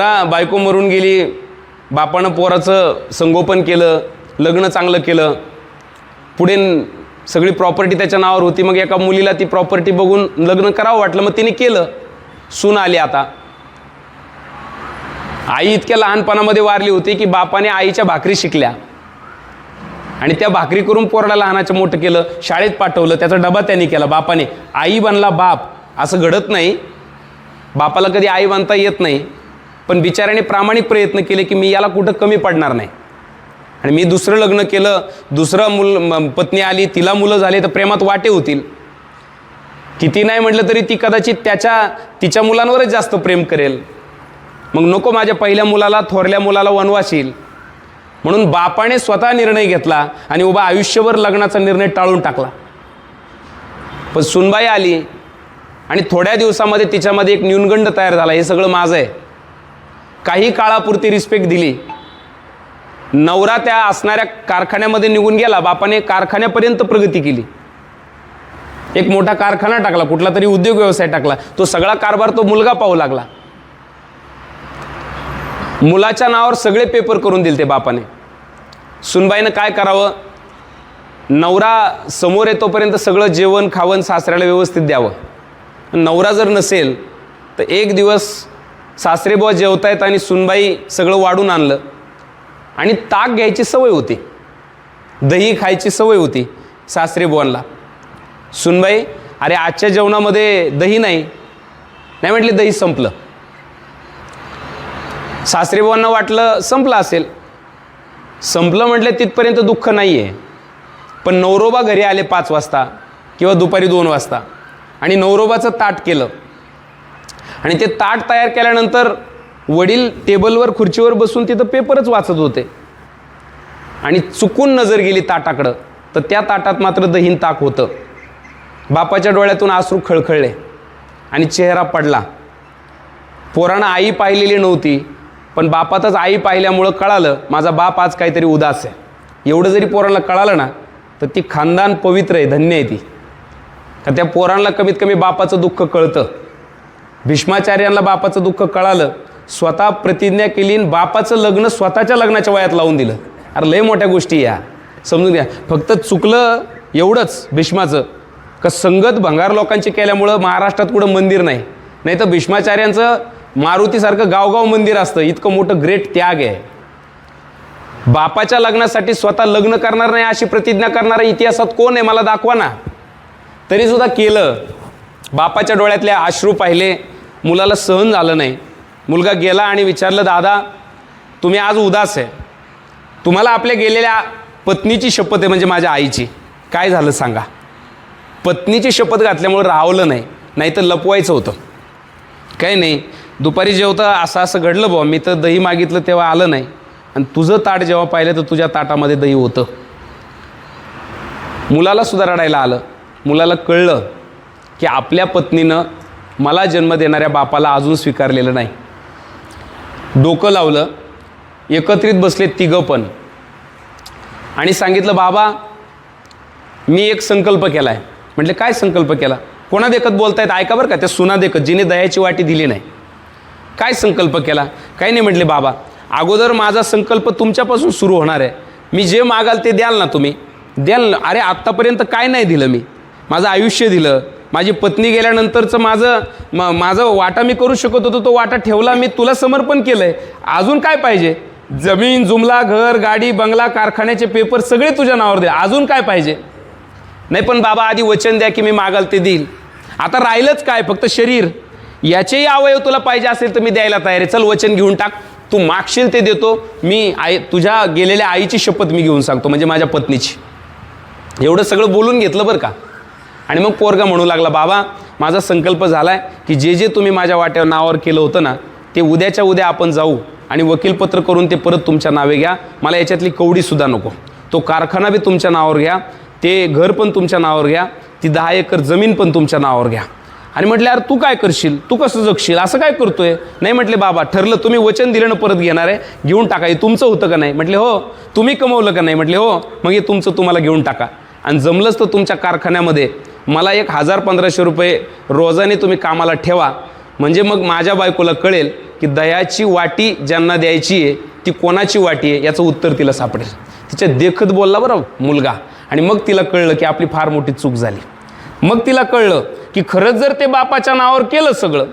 बायको मरून गेली बापानं पोराचं संगोपन केलं लग्न चांगलं केलं. पुढे सगळी प्रॉपर्टी त्याच्या नावावर होती. मग एका मुलीला ती प्रॉपर्टी बघून लग्न करावं वाटलं. मग तिने केलं. सून आली आता. आई इतक्या लहानपणामध्ये वारली होती की बापाने आईच्या भाकरी शिकल्या. आणि त्या भाकरी करून पोराला लहानाचं मोठं केलं शाळेत पाठवलं त्याचा डबा त्यांनी केला. बापाने आई बनला बाप. असं घडत नाही. बापाला कधी आई बांधता येत नाही. पण बिचाऱ्याने प्रामाणिक प्रयत्न केले की मी याला कुठं कमी पडणार नाही. आणि मी दुसरं लग्न केलं दुसरं मुल पत्नी आली तिला मुलं झाली तर प्रेमात वाटे होतील. किती नाही म्हटलं तरी ती कदाचित त्याच्या तिच्या मुलांवरच जास्त प्रेम करेल. मग नको माझ्या पहिल्या मुलाला थोरल्या मुलाला वनवास येईल म्हणून बापाने स्वतः निर्णय घेतला आणि उभा आयुष्यभर लग्नाचा निर्णय टाळून टाकला. पण सुनबाई आली आणि थोड्या दिवसामध्ये तिच्यामध्ये एक न्यूनगंड तयार झाला. हे सगळं माझं आहे. काही काळापुरती रिस्पेक्ट दिली. नवरा त्या असणाऱ्या कारखान्यामध्ये निघून गेला बापाने कारखान्यापर्यंत प्रगती केली. एक मोठा कारखाना टाकला कुठला तरी उद्योग व्यवसाय टाकला. तो सगळा कारभार तो मुलगा पाहू लागला. मुलाच्या नावावर सगळे पेपर करून दिले ते बापाने. सुनबाईनं काय करावं? नवरा समोर येतोपर्यंत सगळं जेवण खावण सासऱ्याला व्यवस्थित द्यावं. नवरा जर नसेल तर एक दिवस सासरेबुवा जेवतायत आणि सुनबाई सगळं वाढून आणलं. आणि ताक घ्यायची सवय होती. दही खायची सवय होती सासरेबुवांना सुनबाई अरे आजच्या जेवणामध्ये दही नाही. नाही म्हटले दही संपलं. सासरेबुवांना वाटलं संपलं असेल. संपलं म्हटलं तिथपर्यंत दुःख नाही आहे पण नवरोबा घरी आले पाच वाजता किंवा दुपारी दोन वाजता. आणि नवरोबाचं ताट केलं. आणि ते ताट तयार केल्यानंतर वडील टेबलवर खुर्चीवर बसून तिथं पेपरच वाचत होते. आणि चुकून नजर गेली ताटाकडं. तर त्या ताटात मात्र दहीन ताक होतं. बापाच्या डोळ्यातून आसरू खळखळले आणि चेहरा पडला. पोरानं आई पाहिलेली नव्हती पण बापातच आई पाहिल्यामुळं कळालं माझा बाप आज काहीतरी उदास आहे. एवढं जरी पोरांना कळालं ना तर ती खानदान पवित्र आहे धन्य आहे ती. का त्या पोरांना कमीत कमी बापाचं दुःख कळतं. भीष्माचार्यांना बापाचं दुःख कळालं स्वतः प्रतिज्ञा केली आणि बापाचं लग्न स्वतःच्या लग्नाच्या वयात लावून दिलं. अरे लय मोठ्या गोष्टी या. समजून घ्या. फक्त चुकलं एवढंच भीष्माचं का संगत भंगार लोकांची केल्यामुळं महाराष्ट्रात कुठं मंदिर नाही. नाही तर भीष्माचार्यांचं मारुतीसारखं गावगाव मंदिर असतं. इतकं मोठं ग्रेट त्याग आहे. बापाच्या लग्नासाठी स्वतः लग्न करणार नाही अशी प्रतिज्ञा करणारा इतिहासात कोण आहे? मला दाखवा ना. तरीसुद्धा केलं. बापाच्या डोळ्यातले अश्रू पाहिले. मुलाला सहन झालं नाही. मुलगा गेला आणि विचारलं दादा तुम्ही आज उदास आहे. तुम्हाला आपल्या गेलेल्या पत्नीची शपथ आहे म्हणजे माझ्या आईची. काय झालं सांगा. पत्नीची शपथ घातल्यामुळं राहवलं नाही. नाही तर लपवायचं होतं. काही नाही. दुपारी जेवता असं असं घडलं बुवा. मी तर दही मागितलं तेव्हा आलं नाही. आणि तुझं ताट जेव्हा पाहिलं तर तुझ्या ताटामध्ये दही होतं. मुलाला सुद्धा रडायला आलं. मुलाला कळलं. की आपल्या पत्नीनं मला जन्म देणाऱ्या बापाला अजून स्वीकारलेलं नाही. डोकं लावलं एकत्रित बसले तिघं पण. आणि सांगितलं बाबा मी एक संकल्प केला आहे म्हटलं काय संकल्प केला? कोणा देखत बोलतायत? ऐका बरं का त्या सुना देखत जिने दयाची वाटी दिली नाही. काय संकल्प केला? काही नाही म्हटले बाबा अगोदर माझा संकल्प तुमच्यापासून सुरू होणार आहे. मी जे मागाल ते द्याल ना तुम्ही? द्याल ना? अरे आत्तापर्यंत काय नाही दिलं मी? माझं आयुष्य दिलं माझी पत्नी गेल्यानंतरचं माझं म माझं वाटा मी करू शकत होतो तो वाटा ठेवला मी तुला समर्पण केलं आहे अजून काय पाहिजे? जमीन जुमला घर गाडी बंगला कारखान्याचे पेपर सगळे तुझ्या नावावर दे. अजून काय पाहिजे? नाही पण बाबा आधी वचन द्या की मी मागाल ते देईल. आता राहिलंच काय? फक्त शरीर. याचेही अवयव तुला पाहिजे असेल तर मी द्यायला तयार आहे. चल वचन घेऊन टाक. तू मागशील ते देतो. मी आई तुझ्या गेलेल्या आईची शपथ मी घेऊन सांगतो म्हणजे माझ्या पत्नीची. एवढं सगळं बोलून घेतलं बरं का? आणि मग पोरगा म्हणू लागला बाबा माझा संकल्प झाला आहे की जे जे तुम्ही माझ्या वाट्यावर नावावर केलं होतं ना ते उद्याच्या उद्या आपण जाऊ आणि वकीलपत्र करून ते परत तुमच्या नावे घ्या. मला याच्यातली कवडीसुद्धा नको. तो कारखाना बी तुमच्या नावावर घ्या. ते घर पण तुमच्या नावावर घ्या. ती दहा एकर जमीन पण तुमच्या नावावर घ्या. आणि म्हटलं यार तू काय करशील? तू कसं जगशील? असं काय करतोय? नाही म्हटले बाबा ठरलं तुम्ही वचन दिलं ना परत घेणार आहे. घेऊन टाका. हे तुमचं होतं का नाही? म्हटले हो. तुम्ही कमवलं का नाही? म्हटले हो. मग हे तुमचं तुम्हाला घेऊन टाका. आणि जमलंच तर तुमच्या कारखान्यामध्ये मला एक हजार पंधराशे रुपये रोजाने तुम्ही कामाला ठेवा. म्हणजे मग माझ्या बायकोला कळेल की दह्याची वाटी ज्यांना द्यायची आहे ती कोणाची वाटी आहे याचं उत्तर तिला सापडेल. तिच्या देखत बोलला बरं मुलगा. आणि मग तिला कळलं की आपली फार मोठी चूक झाली. मग तिला कळलं की खरंच जर ते बापाच्या नावावर केलं सगळं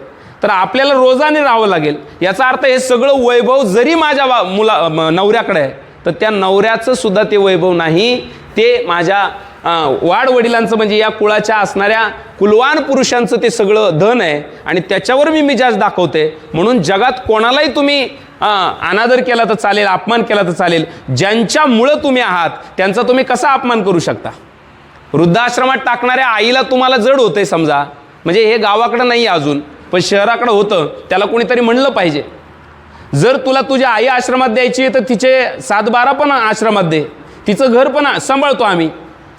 तर आपल्याला रोजाने राहावं लागेल. याचा अर्थ हे सगळं वैभव जरी माझ्या बा मुला म- नवऱ्याकडे आहे तर त्या नवऱ्याचं सुद्धा ते वैभव नाही. ते माझ्या वाडवडिलांचं म्हणजे या कुळाच्या असणाऱ्या कुलवान पुरुषांचं ते सगळं धन आहे आणि त्याच्यावर मी मिजाज दाखवते. म्हणून जगात कोणालाही तुम्ही अनादर केला तर चालेल अपमान केला तर चालेल. ज्यांच्यामुळं तुम्ही आहात त्यांचा तुम्ही कसा अपमान करू शकता? वृद्धाश्रमात टाकणाऱ्या आईला तुम्हाला जड होते समजा. म्हणजे हे गावाकडं नाही आहे अजून पण शहराकडं होतं त्याला कोणीतरी म्हणलं पाहिजे. जर तुला तुझ्या आई आश्रमात द्यायची आहे तर तिचे सात बारा पण आश्रमात दे. तिचं घर पण सांभाळतो आम्ही.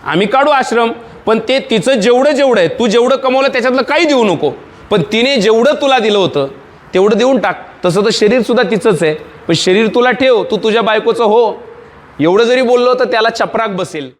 आम्ही काढू आश्रम पण ते तिचं जेवढं जेवढं आहे तू जेवढं कमवलं त्याच्यातलं काही देऊ नको. पण तिने जेवढं तुला दिलं होतं तेवढं देऊन टाक. तसं तर शरीरसुद्धा तिचंच आहे. पण शरीर तुला ठेव तू तुझ्या बायकोचं हो. एवढं जरी बोललो तर त्याला चपराक बसेल.